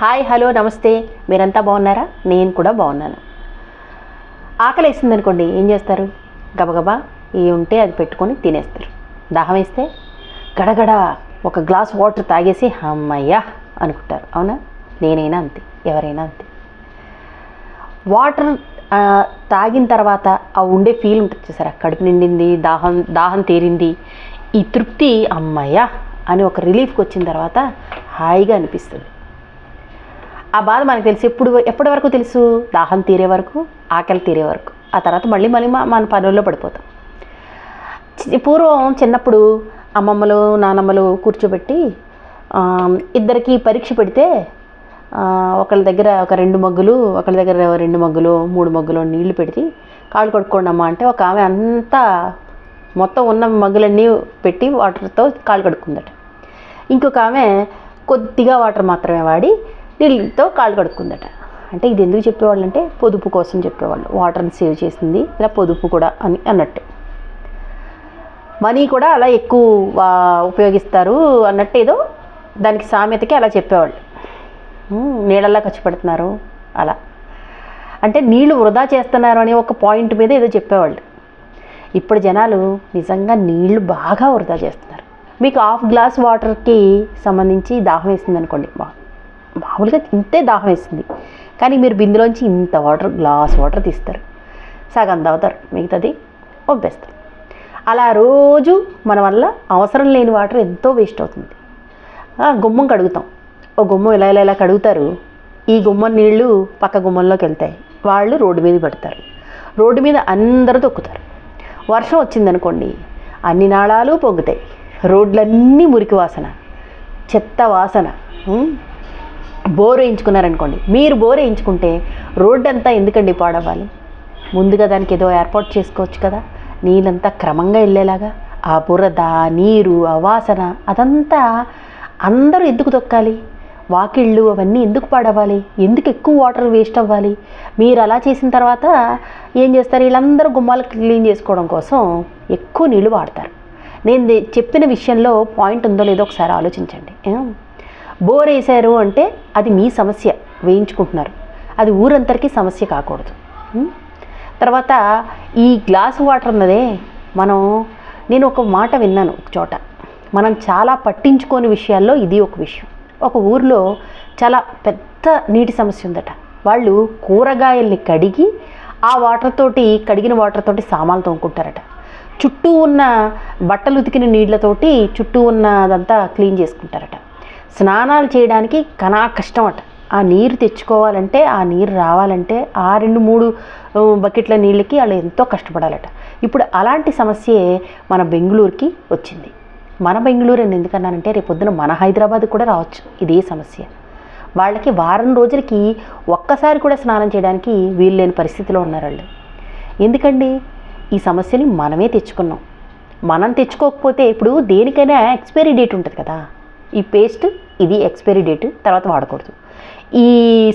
Hi hello నమస్తే. మీరంతా బాగున్నారా? నేను కూడా బాగున్నాను. ఆకలి వేసింది అనుకోండి ఏం చేస్తారు? గబగబా ఏ ఉంటే అది పెట్టుకొని తినేస్తారు. దాహం వేస్తే గడగడ ఒక గ్లాస్ వాటర్ తాగేసి అమ్మయ్యా అనుకుంటారు. అవునా? నేనైనా అంతే ఎవరైనా అంతే. వాటర్ తాగిన తర్వాత ఆ ఉండే ఫీల్ ఉంటుంది చూసారా? కడుపు నిండింది దాహం దాహం తీరింది. ఈ తృప్తి అమ్మయ్యా అని ఒక రిలీఫ్కి వచ్చిన తర్వాత హాయిగా అనిపిస్తుంది. ఆ బాధ మనకు తెలుసు. ఎప్పుడు ఎప్పటి వరకు తెలుసు? దాహం తీరే వరకు ఆకలి తీరే వరకు. ఆ తర్వాత మళ్ళీ మళ్ళీ మ- మన పనుల్లో పడిపోతాం. చి- పూర్వం చిన్నప్పుడు అమ్మమ్మలు నానమ్మలు కూర్చోబెట్టి ఇద్దరికి పరీక్ష పెడితే ఒకళ్ళ దగ్గర ఒక రెండు మగ్గులు ఒకళ్ళ దగ్గర రెండు మగ్గులు మూడు మగ్గులు నీళ్ళు పెట్టి కాళ్ళు కడుక్కోండి అమ్మ అంటే ఒక ఆమె అంతా మొత్తం ఉన్న మగ్గులన్నీ పెట్టి వాటర్తో కాళ్ళు కడుక్కుందట. ఇంకొక ఆమె కొద్దిగా వాటర్ మాత్రమే వాడి నీళ్ళతో కాళ్ళు కడుక్కుందట. అంటే ఇది ఎందుకు చెప్పేవాళ్ళు అంటే పొదుపు కోసం చెప్పేవాళ్ళు. వాటర్ని సేవ్ చేసింది. ఇలా పొదుపు కూడా అని అన్నట్టు. మనీ కూడా అలా ఎక్కువ ఉపయోగిస్తారు అన్నట్టు ఏదో దానికి సామెతకి అలా చెప్పేవాళ్ళు. ఉమ్, నీళ్ళలా ఖర్చు పెడుతున్నారు. అలా. అంటే నీళ్ళు వృధా చేస్తున్నారు అనే ఒక పాయింట్ మీద ఏదో చెప్పేవాళ్ళు. ఇప్పుడు జనాలు నిజంగా నీళ్ళు బాగా వృధా చేస్తున్నారు. మీకు హాఫ్ గ్లాస్ వాటర్కి సంబంధించి దాహం వేసింది అనుకోండి మా- మామూలుగా ఇంతే దాహం వేసింది కానీ మీరు బిందులోంచి ఇంత వాటర్ గ్లాస్ వాటర్ తీస్తారు. సగం తాగుతారు మిగతాది పంపేస్తారు అలా రోజు మన వల్ల అవసరం లేని వాటర్ ఎంతో వేస్ట్ అవుతుంది. గుమ్మం కడుగుతాం. ఓ గుమ్మం ఇలా ఇలా ఇలా కడుగుతారు? ఈ గుమ్మం నీళ్ళు పక్క గుమ్మంలోకి వెళ్తాయి. వాళ్ళు రోడ్డు మీద పెడతారు. రోడ్డు మీద అందరూ తొక్కుతారు. వర్షం వచ్చిందనుకోండి అన్ని నాళాలు పొంగుతాయి. రోడ్లన్నీ మురికి వాసన చెత్త వాసన బోర్ వేయించుకున్నారనుకోండి. మీరు బోర్ వేయించుకుంటే రోడ్డు అంతా ఎందుకండి పాడవ్వాలి? ముందుగా దానికి ఏదో ఏర్పాటు చేసుకోవచ్చు కదా. నీళ్ళంతా క్రమంగా వెళ్ళేలాగా ఆ బురద నీరు ఆ వాసన అదంతా అందరూ ఎందుకు తొక్కాలి? వాకిళ్ళు అవన్నీ ఎందుకు పాడవ్వాలి? ఎందుకు ఎక్కువ వాటర్ వేస్ట్ అవ్వాలి? మీరు అలా చేసిన తర్వాత ఏం చేస్తారు? వీళ్ళందరూ గుమ్మాలు క్లీన్ చేసుకోవడం కోసం ఎక్కువ నీళ్ళు వాడతారు. నేను చెప్పిన విషయంలో పాయింట్ ఉందో లేదో ఒకసారి ఆలోచించండి. ఏం? బోర్ వేసారు అంటే అది మీ సమస్య వేయించుకుంటున్నారు. అది ఊరంతరికీ సమస్య కాకూడదు. తర్వాత ఈ గ్లాస్ వాటర్ ఉన్నదే మనం నేను ఒక మాట విన్నాను ఒక చోట. మనం చాలా పట్టించుకోని విషయాల్లో ఇది ఒక విషయం. ఒక ఊర్లో చాలా పెద్ద నీటి సమస్య ఉందట. వాళ్ళు కూరగాయల్ని కడిగి ఆ వాటర్ తోటి కడిగిన వాటర్ తోటి సామాన్లు తోముకుంటారట. చుట్టూ ఉన్న బట్టలు ఉతికిన నీళ్ళతోటి చుట్టూ ఉన్న అదంతా క్లీన్ చేసుకుంటారట. స్నానాలు చేయడానికి కనా కష్టం అట. ఆ నీరు తెచ్చుకోవాలంటే ఆ నీరు రావాలంటే ఆ రెండు మూడు బకెట్ల నీళ్ళకి వాళ్ళు ఎంతో కష్టపడాలట. ఇప్పుడు అలాంటి సమస్యే మన బెంగళూరుకి వచ్చింది. మన బెంగళూరు అని ఎందుకన్నానంటే రేపొద్దున మన హైదరాబాద్ కూడా రావచ్చు. ఇదే సమస్య. వాళ్ళకి వారం రోజులకి ఒక్కసారి కూడా స్నానం చేయడానికి వీలు లేని పరిస్థితిలో ఉన్నారు వాళ్ళు ఎందుకండి? ఈ సమస్యని మనమే తెచ్చుకున్నాం. మనం తెచ్చుకోకపోతే ఇప్పుడు దేనికైనా ఎక్స్పైరీ డేట్ ఉంటుంది కదా. ఈ పేస్ట్ ఇది ఎక్స్పైరీ డేట్ తర్వాత వాడకూడదు. ఈ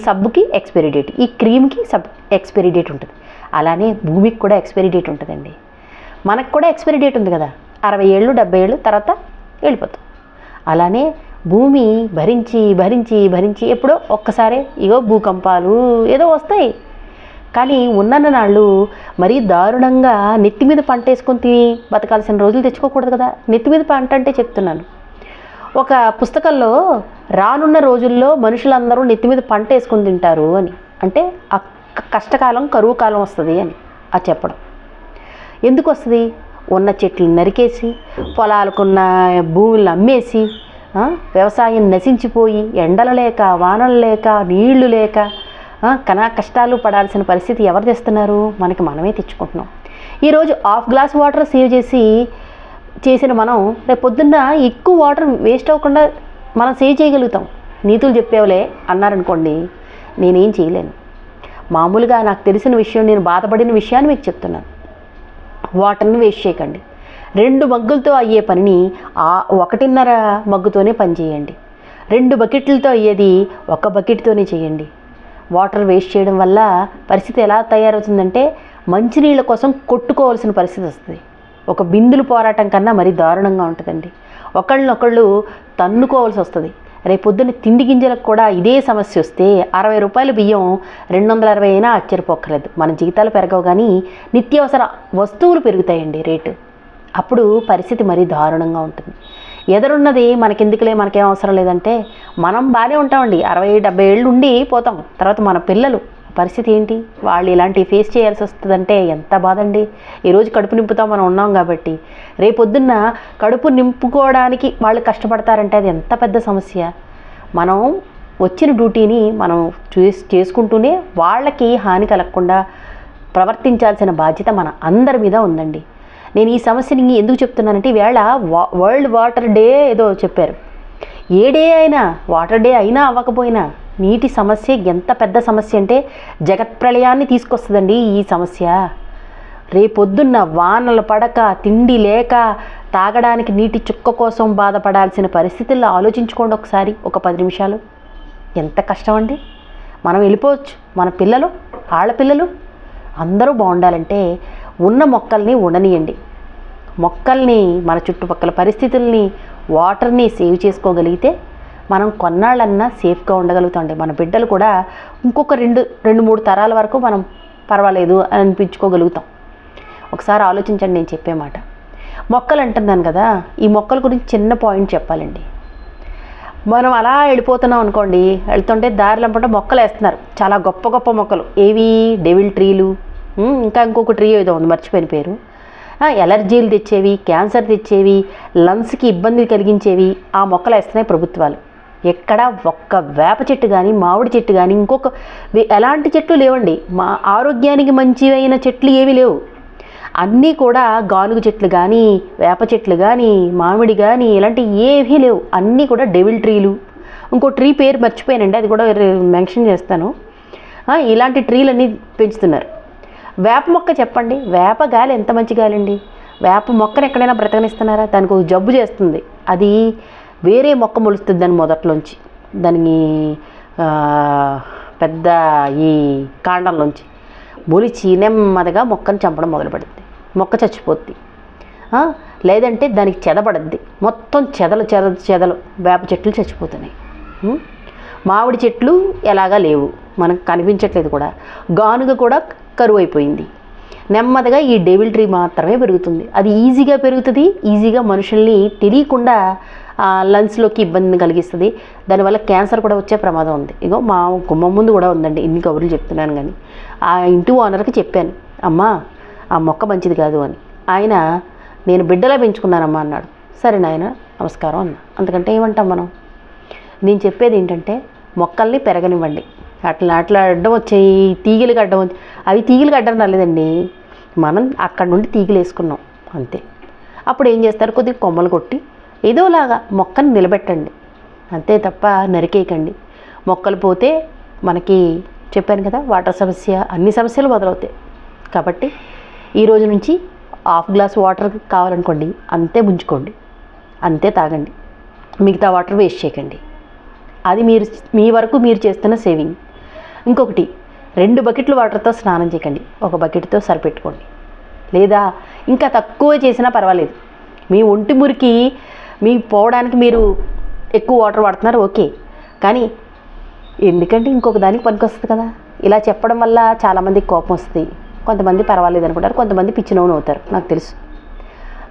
సబ్బుకి ఎక్స్పైరీ డేట్ ఈ క్రీమ్కి సబ్ ఎక్స్పైరీ డేట్ ఉంటుంది. అలానే భూమికి కూడా ఎక్స్పైరీ డేట్ ఉంటుందండి. మనకు కూడా ఎక్స్పైరీ డేట్ ఉంది కదా. అరవై ఏళ్ళు డెబ్బై ఏళ్ళు తర్వాత వెళ్ళిపోతాం. అలానే భూమి భరించి భరించి భరించి ఎప్పుడో ఒక్కసారే ఇగో భూకంపాలు ఏదో వస్తాయి. కానీ ఉన్నన్న నాళ్ళు మరీ దారుణంగా నెత్తి మీద పంట వేసుకొని తిని బతకాల్సిన రోజులు తెచ్చుకోకూడదు కదా. నెత్తి మీద పంట అంటే చెప్తున్నాను. ఒక పుస్తకంలో రానున్న రోజుల్లో మనుషులందరూ నెత్తి మీద పంట వేసుకొని తింటారు అని. అంటే ఆ కష్టకాలం కరువు కాలం వస్తుంది అని అది చెప్పడం. ఎందుకు వస్తుంది? ఉన్న చెట్లు నరికేసి పొలాలకున్న భూములను అమ్మేసి వ్యవసాయం నశించిపోయి ఎండలు లేక వానలు లేక నీళ్ళు లేక కనా కష్టాలు పడాల్సిన పరిస్థితి ఎవరు తెస్తున్నారు? మనకి మనమే తెచ్చుకుంటున్నాం. ఈరోజు హాఫ్ గ్లాస్ వాటర్ సేవ్ చేసి చేసిన మనం రేపు పొద్దున్న ఎక్కువ వాటర్ వేస్ట్ అవ్వకుండా మనం సేవ్ చేయగలుగుతాం. నీతులు చెప్పేవలే అన్నారనుకోండి నేనేం చేయలేను. మామూలుగా నాకు తెలిసిన విషయం నేను బాధపడిన విషయాన్ని మీకు చెప్తున్నాను. వాటర్ని వేస్ట్ చేయకండి. రెండు మగ్గులతో అయ్యే పనిని ఆ ఒకటిన్నర మగ్గుతోనే పని చేయండి రెండు బకెట్లతో అయ్యేది ఒక బకెట్తోనే చేయండి. వాటర్ వేస్ట్ చేయడం వల్ల పరిస్థితి ఎలా తయారవుతుందంటే మంచినీళ్ళ కోసం కొట్టుకోవాల్సిన పరిస్థితి వస్తుంది. ఒక బిందులు పోరాటం కన్నా మరీ దారుణంగా ఉంటుందండి. ఒకళ్ళనొకళ్ళు తన్నుకోవాల్సి వస్తుంది. రేపొద్దున తిండి గింజలకు కూడా ఇదే సమస్య వస్తే అరవై రూపాయల బియ్యం రెండు వందల అరవై అయినా ఆశ్చర్యపోక్కర్లేదు. మన జీతాలు పెరగవు కానీ నిత్యావసర వస్తువులు పెరుగుతాయండి రేటు. అప్పుడు పరిస్థితి మరీ దారుణంగా ఉంటుంది. ఎదురున్నది మనకెందుకులే మనకేం అవసరం లేదంటే మనం బాగానే ఉంటామండి. అరవై డెబ్బై ఏళ్ళు ఉండి పోతాం. తర్వాత మన పిల్లలు పరిస్థితి ఏంటి? వాళ్ళు ఇలాంటివి ఫేస్ చేయాల్సి వస్తుందంటే ఎంత బాధండి? ఈరోజు కడుపు నింపుతాం మనం ఉన్నాం కాబట్టి. రేపొద్దున్న కడుపు నింపుకోవడానికి వాళ్ళు కష్టపడతారంటే అది ఎంత పెద్ద సమస్య? మనం వచ్చిన డ్యూటీని మనం చూసి చేసుకుంటూనే వాళ్ళకి హాని కలగకుండా ప్రవర్తించాల్సిన బాధ్యత మన అందరి మీద ఉందండి. నేను ఈ సమస్యని ఎందుకు చెప్తున్నానంటే ఈవేళ వా వరల్డ్ వాటర్ డే ఏదో చెప్పారు. ఏ డే అయినా వాటర్ డే అయినా అవ్వకపోయినా నీటి సమస్య ఎంత పెద్ద సమస్య అంటే జగత్ ప్రళయాన్ని తీసుకొస్తుందండి ఈ సమస్య. రేపొద్దున్న వానలు పడక తిండి లేక తాగడానికి నీటి చుక్క కోసం బాధపడాల్సిన పరిస్థితుల్లో ఆలోచించుకోండి ఒకసారి ఒక పది నిమిషాలు. ఎంత కష్టం అండి మనం వెళ్ళిపోవచ్చు. మన పిల్లలు ఆడపిల్లలు అందరూ బాగుండాలంటే ఉన్న మొక్కల్ని ఉండనియండి. మొక్కల్ని మన చుట్టుపక్కల పరిస్థితుల్ని వాటర్ని సేవ్ చేసుకోగలిగితే మనం కొన్నాళ్ళన్నా సేఫ్గా ఉండగలుగుతామండి. మన బిడ్డలు కూడా ఇంకొక రెండు రెండు మూడు తరాల వరకు మనం పర్వాలేదు అని అనిపించుకోగలుగుతాం. ఒకసారి ఆలోచించండి నేను చెప్పే మాట. మొక్కలు అంటున్నాను కదా ఈ మొక్కల గురించి చిన్న పాయింట్ చెప్పాలండి. మనం అలా వెళ్ళిపోతున్నాం అనుకోండి వెళ్తుంటే దారిలంపట మొక్కలు వేస్తున్నారు. చాలా గొప్ప గొప్ప మొక్కలు. ఏవి? డెవిల్ ట్రీలు. ఇంకా ఇంకొక ట్రీ ఏదో ఉంది మర్చిపోయిన పేరు. ఎలర్జీలు తెచ్చేవి క్యాన్సర్ తెచ్చేవి లంగ్స్కి ఇబ్బంది కలిగించేవి ఆ మొక్కలు వేస్తున్నాయి ప్రభుత్వాలు. ఎక్కడ ఒక్క వేప చెట్టు కానీ మామిడి చెట్టు కానీ ఇంకొక వే- ఎలాంటి చెట్లు లేవండి. మా ఆరోగ్యానికి మంచివైన చెట్లు ఏవి లేవు. అన్నీ కూడా గాలుగు చెట్లు కానీ వేప చెట్లు కానీ మామిడి కానీ ఇలాంటి ఏవీ లేవు. అన్నీ కూడా డెవిల్ ట్రీలు. ఇంకో ట్రీ పేరు మర్చిపోయానండి అది కూడా మెన్షన్ చేస్తాను. ఇలాంటి ట్రీలన్నీ పెంచుతున్నారు. వేప మొక్క చెప్పండి. వేప గాలి ఎంత మంచి గాలి అండి వేప మొక్కను ఎక్కడైనా బ్రతకనిస్తున్నారా? దానికి ఒక జబ్బు చేస్తుంది. అది వేరే మొక్క మొలుస్తుంది దాని మొదట్లోంచి దాని పెద్ద ఈ కాండంలోంచి మొలిచి నెమ్మదిగా మొక్కను చంపడం మొదలుపెడుతుంది మొక్క చచ్చిపోద్ది. లేదంటే దానికి చెదపడద్ది మొత్తం చెదలు చెద చెదలు వేప చెట్లు చచ్చిపోతున్నాయి. మామిడి చెట్లు ఎలాగా లేవు. మనకు కనిపించట్లేదు కూడా. గానుగ కూడా కరువు అయిపోయింది నెమ్మదిగా ఈ డెవిల్ ట్రీ మాత్రమే పెరుగుతుంది. అది ఈజీగా పెరుగుతుంది ఈజీగా మనుషుల్ని తెలియకుండా లంగ్స్లోకి ఇబ్బందిని కలిగిస్తుంది. దానివల్ల క్యాన్సర్ కూడా వచ్చే ప్రమాదం ఉంది. ఇగో మా గుమ్మం ముందు కూడా ఉందండి. ఇన్ని కబుర్లు చెప్తున్నాను కానీ ఆ ఇంటి ఓనర్కి చెప్పాను. అమ్మా ఆ మొక్క మంచిది కాదు అని. ఆయన నేను బిడ్డలా పెంచుకున్నానమ్మా అన్నాడు. సరే నాయన నమస్కారం అన్న. అంతకంటే ఏమంటాం మనం? నేను చెప్పేది ఏంటంటే మొక్కల్ని పెరగనివ్వండి. అట్లా అట్లా అడ్డం వచ్చాయి తీగలకి అడ్డం అవి తీగలు అడ్డం రాలేదండి. మనం అక్కడ నుండి తీగలు వేసుకున్నాం అంతే. అప్పుడు ఏం చేస్తారు? కొద్దిగా కొమ్మలు కొట్టి ఏదోలాగా మొక్కని నిలబెట్టండి. అంతే తప్ప నరికేయకండి. మొక్కలు పోతే మనకి చెప్పాను కదా వాటర్ సమస్య అన్ని సమస్యలు మొదలవుతాయి. కాబట్టి ఈ రోజు నుంచి హాఫ్ గ్లాస్ వాటర్ కావాలనుకోండి అంతే ముంచుకోండి. అంతే తాగండి. మిగతా వాటర్ వేస్ట్ చేయకండి. అది మీరు మీ వరకు మీరు చేస్తున్న సేవింగ్. ఇంకొకటి రెండు బకెట్లు వాటర్తో స్నానం చేయకండి. ఒక బకెట్తో సరిపెట్టుకోండి. లేదా ఇంకా తక్కువ చేసినా పర్వాలేదు. మీ ఒంటి మురికి మీ పోవడానికి మీరు ఎక్కువ వాటర్ వాడుతున్నారు ఓకే. కానీ ఎందుకంటే ఇంకొక దానికి పనికొస్తుంది కదా. ఇలా చెప్పడం వల్ల చాలామందికి కోపం వస్తుంది. కొంతమంది పర్వాలేదు అనుకుంటారు కొంతమంది పిచ్చినవును అవుతారు నాకు తెలుసు.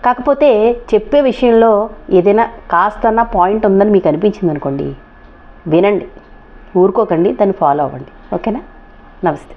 కాకపోతే చెప్పే విషయంలో ఏదైనా కాస్తన్నా పాయింట్ ఉందని మీకు అనిపించింది అనుకోండి వినండి. ఊరుకోకండి దాన్ని ఫాలో అవ్వండి. ఓకేనా? నమస్తే.